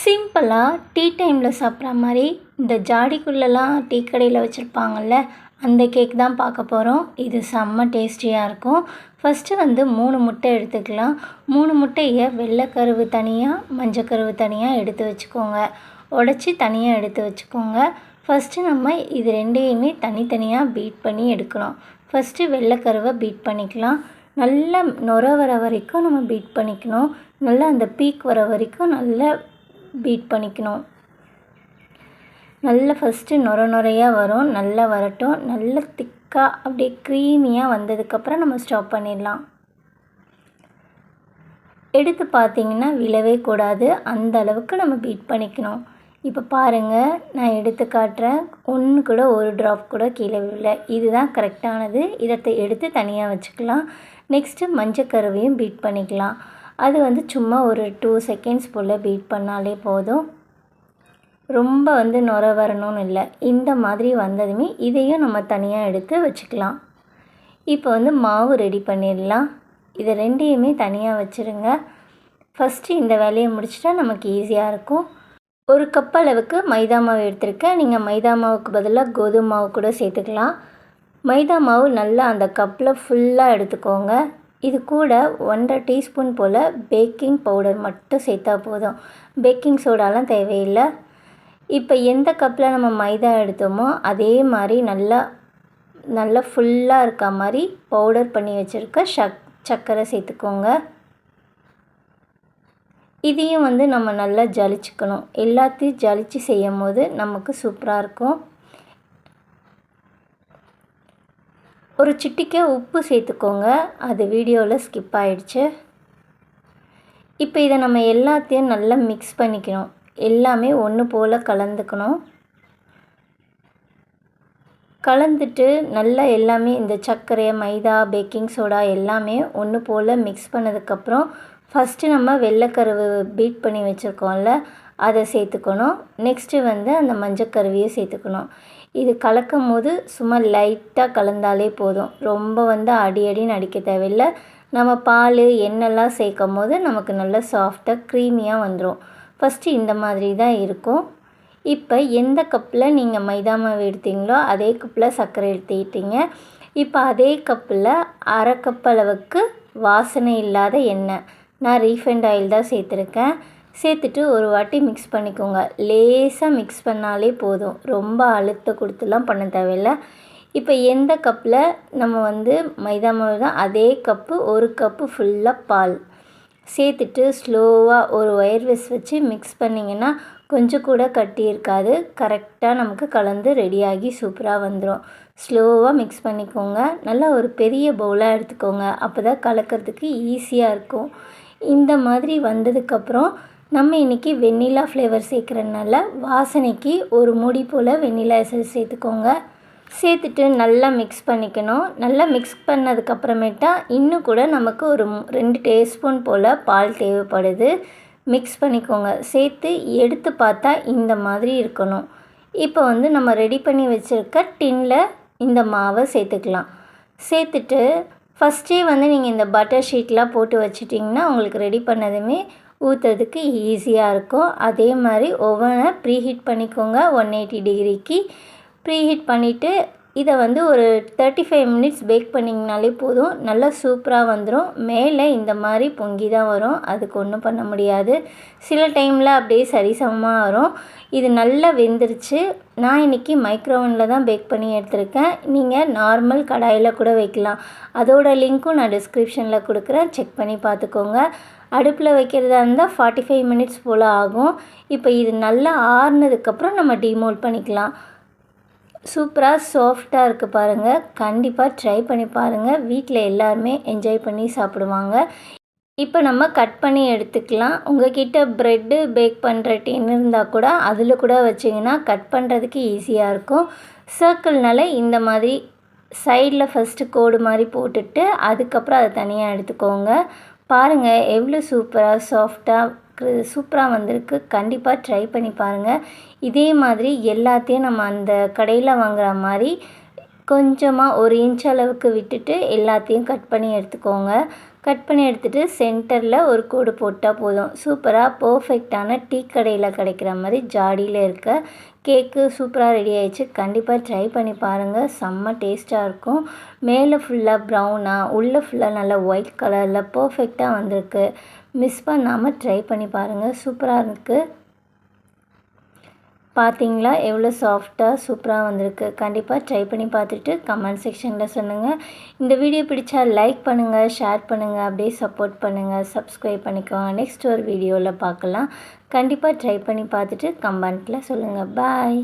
சிம்பிளாக டீ டைமில் சாப்பிட்ற மாதிரி இந்த ஜாடிக்குள்ளெலாம் டீ கடையில் வச்சுருப்பாங்கள்ல அந்த கேக் தான் பார்க்க போகிறோம் இது செம்ம டேஸ்டியாக இருக்கும். ஃபஸ்ட்டு வந்து மூணு முட்டை எடுத்துக்கலாம். மூணு முட்டையை வெள்ளைக்கருவு தனியாக மஞ்சக்கருவு தனியாக எடுத்து வச்சுக்கோங்க. உடச்சி தனியாக எடுத்து வச்சுக்கோங்க. ஃபஸ்ட்டு நம்ம இது ரெண்டையுமே தனித்தனியாக பீட் பண்ணி எடுக்கணும். ஃபஸ்ட்டு வெள்ளைக்கருவை பீட் பண்ணிக்கலாம். நல்லா நுர வர வரைக்கும் நம்ம பீட் பண்ணிக்கணும். நல்லா அந்த பீக் வர வரைக்கும் நல்லா பீட் பண்ணிக்கணும். நல்லா ஃபஸ்ட்டு நுர நுரையாக வரும் நல்லா வரட்டும். நல்லா திக்காக அப்படியே க்ரீமியாக வந்ததுக்கப்புறம் நம்ம ஸ்டாப் பண்ணிடலாம். எடுத்து பார்த்தீங்கன்னா விழவே கூடாது. அந்த அளவுக்கு நம்ம பீட் பண்ணிக்கணும். இப்போ பாருங்கள் நான் எடுத்து காட்டுறேன். ஒன்று கூட ஒரு ட்ராப் கூட கீழே விழல. இதுதான் கரெக்டானது இதை எடுத்து தனியாக வச்சுக்கலாம். நெக்ஸ்ட்டு மஞ்சக்கருவையும் பீட் பண்ணிக்கலாம். அது வந்து சும்மா ஒரு டூ செகண்ட்ஸ் போல் பீட் பண்ணாலே போதும். ரொம்ப வந்து நுர வரணும்னு இல்லை. இந்த மாதிரி வந்ததுமே இதையும் நம்ம தனியாக எடுத்து வச்சுக்கலாம். இப்போ வந்து மாவு ரெடி பண்ணிடலாம். இதை ரெண்டையுமே தனியாக வச்சுருங்க. ஃபஸ்ட்டு இந்த வேலையை முடிச்சிட்டா நமக்கு ஈஸியாக இருக்கும். ஒரு கப் அளவுக்கு மைதா மாவு எடுத்திருக்கேன். நீங்கள் மைதா மாவுக்கு பதிலாக கோதுமை மாவு கூட சேர்த்துக்கலாம். மைதா மாவு நல்லா அந்த கப்பில் ஃபுல்லாக எடுத்துக்கோங்க. இது கூட ஒன்றரை டீஸ்பூன் போல் பேக்கிங் பவுடர் மட்டும் சேர்த்தா போதும். பேக்கிங் சோடாலாம் தேவையில்லை. இப்போ எந்த கப்பில் நம்ம மைதா எடுத்தோமோ அதே மாதிரி நல்லா நல்லா ஃபுல்லாக இருக்க மாதிரி பவுடர் பண்ணி வச்சுருக்க சக் சர்க்கரை சேர்த்துக்கோங்க. இதையும் வந்து நம்ம நல்லா ஜலிச்சுக்கணும். எல்லாத்தையும் ஜலிச்சு செய்யும் போது நமக்கு சூப்பராக இருக்கும். ஒரு சிட்டிக்கே உப்பு சேர்த்துக்கோங்க. அது வீடியோவில் ஸ்கிப் ஆகிடுச்சு இப்போ இதை நம்ம எல்லாத்தையும் நல்லா மிக்ஸ் பண்ணிக்கணும். எல்லாமே ஒன்று போல் கலந்துக்கணும். கலந்துட்டு நல்லா எல்லாமே இந்த சர்க்கரை மைதா பேக்கிங் சோடா எல்லாமே ஒன்று போல் மிக்ஸ் பண்ணதுக்கப்புறம் ஃபஸ்ட்டு நம்ம வெள்ளைக்கருவு பீட் பண்ணி வச்சுருக்கோம்ல அதை சேர்த்துக்கணும். நெக்ஸ்ட்டு வந்து அந்த மஞ்சக்கருவியை சேர்த்துக்கணும். இது கலக்கும் போது சும்மா லைட்டாக கலந்தாலே போதும். ரொம்ப வந்து அடி அடின்னு அடிக்க தேவையில்லை. நம்ம பால் எண்ணெய்லாம் சேர்க்கும் போது நமக்கு நல்லா சாஃப்டாக க்ரீமியாக வந்துடும் ஃபஸ்ட்டு இந்த மாதிரி தான் இருக்கும். இப்போ எந்த கப்பில் நீங்கள் மைதா மாவு எடுத்தீங்களோ அதே கப்பில் சர்க்கரை எடுத்துக்கிட்டீங்க. இப்போ அதே கப்பில் அரை கப் அளவுக்கு வாசனை இல்லாத எண்ணெய். நான் ரீஃபைண்ட் ஆயில் தான் சேர்த்துருக்கேன். சேர்த்துட்டு ஒரு வாட்டி மிக்ஸ் பண்ணிக்கோங்க. லேசாக மிக்ஸ் பண்ணாலே போதும். ரொம்ப அழுத்த கொடுத்துலாம் பண்ண தேவையில்லை. இப்போ எந்த கப்பில் நம்ம வந்து மைதா மாவு தான் அதே கப்பு ஒரு கப்பு ஃபுல்லாக பால். சேர்த்துட்டு ஸ்லோவாக ஒரு ஒயர் வச்சு மிக்ஸ் பண்ணிங்கன்னா கொஞ்சம் கூட கட்டி இருக்காது. கரெக்டாக நமக்கு கலந்து ரெடியாகி சூப்பராக வந்துடும் ஸ்லோவாக மிக்ஸ் பண்ணிக்கோங்க. நல்லா ஒரு பெரிய பவுலாக எடுத்துக்கோங்க. அப்போ தான் கலக்கிறதுக்கு ஈஸியாக இருக்கும். இந்த மாதிரி வந்ததுக்கப்புறம் நம்ம இன்றைக்கி வெண்ணிலா ஃப்ளேவர் சேர்க்குறதுனால வாசனைக்கு ஒரு முடி போல் வெண்ணிலா எசன்ஸ் சேர்த்துக்கோங்க. சேர்த்துட்டு நல்லா மிக்ஸ் பண்ணிக்கணும். நல்லா மிக்ஸ் பண்ணதுக்கப்புறமேட்டா இன்னும் கூட நமக்கு ஒரு ரெண்டு டேஸ்பூன் போல் பால் தேவைப்படுது. மிக்ஸ் பண்ணிக்கோங்க. சேர்த்து எடுத்து பார்த்தா இந்த மாதிரி இருக்கணும். இப்போ வந்து நம்ம ரெடி பண்ணி வச்சுருக்க டின்னில் இந்த மாவை சேர்த்துக்கலாம். சேர்த்துட்டு ஃபஸ்ட்டே வந்து நீங்கள் இந்த பட்டர் ஷீட்லாம் போட்டு வச்சிட்டிங்கன்னா உங்களுக்கு ரெடி பண்ணதுமே ஊற்றுறதுக்கு ஈஸியாக இருக்கும். அதே மாதிரி ஓவனை ப்ரீஹீட் பண்ணிக்கோங்க. ஒன் எயிட்டி டிகிரிக்கு ப்ரீஹீட் பண்ணிவிட்டு இதை வந்து ஒரு தேர்ட்டி ஃபைவ் மினிட்ஸ் பேக் பண்ணிங்கனாலே போதும். நல்லா சூப்பராக வந்துடும் மேலே இந்த மாதிரி பொங்கி தான் வரும். அதுக்கு ஒன்றும் பண்ண முடியாது. சில டைமில் அப்படியே சரிசமமாக வரும். இது நல்லா வெந்துருச்சு. நான் இன்றைக்கி மைக்ரோவனில் தான் பேக் பண்ணி எடுத்திருக்கேன். நீங்கள் நார்மல் கடாயில் கூட வைக்கலாம். அதோட லிங்க்கும் நான் டிஸ்கிரிப்ஷனில் கொடுக்குறேன். செக் பண்ணி பார்த்துக்கோங்க. அடுப்பில் வைக்கிறதா இருந்தால் ஃபார்ட்டி ஃபைவ் மினிட்ஸ் போல் ஆகும். இப்போ இது நல்லா ஆறுனதுக்கப்புறம் நம்ம டிமோல்ட் பண்ணிக்கலாம். சூப்பராக சாஃப்டாக இருக்குது பாருங்கள் கண்டிப்பாக ட்ரை பண்ணி பாருங்கள் வீட்டில் எல்லாருமே என்ஜாய் பண்ணி சாப்பிடுவாங்க. இப்போ நம்ம கட் பண்ணி எடுத்துக்கலாம். உங்கள்கிட்ட ப்ரெட்டு பேக் பண்ணுற டின் இருந்தால் கூட அதில் கூட வச்சிங்கன்னா கட் பண்ணுறதுக்கு ஈஸியாக இருக்கும். சர்க்கிள்னால இந்த மாதிரி சைடில் ஃபஸ்ட்டு கோடு மாதிரி போட்டுட்டு அதுக்கப்புறம் அதை தனியாக எடுத்துக்கோங்க. பாருங்கள் எவ்வளோ சூப்பராக சாஃப்டாக சூப்பராக வந்திருக்கு. கண்டிப்பாக ட்ரை பண்ணி பாருங்கள் இதே மாதிரி எல்லாத்தையும் நம்ம அந்த கடையில் வாங்குகிற மாதிரி கொஞ்சமாக ஒரு இன்ச் அளவுக்கு விட்டுட்டு எல்லாத்தையும் கட் பண்ணி எடுத்துக்கோங்க. கட் பண்ணி எடுத்துகிட்டு சென்டரில் ஒரு கோடு போட்டால் போதும். சூப்பராக பர்ஃபெக்டான டீ கடையில் கிடைக்கிற மாதிரி ஜாடியில் இருக்க கேக்கு சூப்பராக ரெடி ஆயிடுச்சு. கண்டிப்பாக ட்ரை பண்ணி பாருங்கள் செம்ம டேஸ்ட்டாக இருக்கும். மேலே ஃபுல்லாக ப்ரௌனாக உள்ளே ஃபுல்லாக நல்லா ஒயிட் கலரில் பர்ஃபெக்டாக வந்திருக்கு. மிஸ் பண்ணாமல் ட்ரை பண்ணி பாருங்கள் சூப்பராக இருக்குது பார்த்தீங்களா? எவ்வளோ சாஃப்டாக சூப்பராக வந்திருக்கு. கண்டிப்பாக ட்ரை பண்ணி பார்த்துட்டு கமெண்ட் செக்ஷனில் சொல்லுங்கள் இந்த வீடியோ பிடிச்சா லைக் பண்ணுங்கள் ஷேர் பண்ணுங்கள் அப்படியே சப்போர்ட் பண்ணுங்கள் சப்ஸ்கிரைப் பண்ணிக்கோங்க. நெக்ஸ்ட் ஒரு வீடியோவில் பார்க்கலாம். கண்டிப்பாக ட்ரை பண்ணி பார்த்துட்டு கமெண்ட்டில் சொல்லுங்கள் பாய்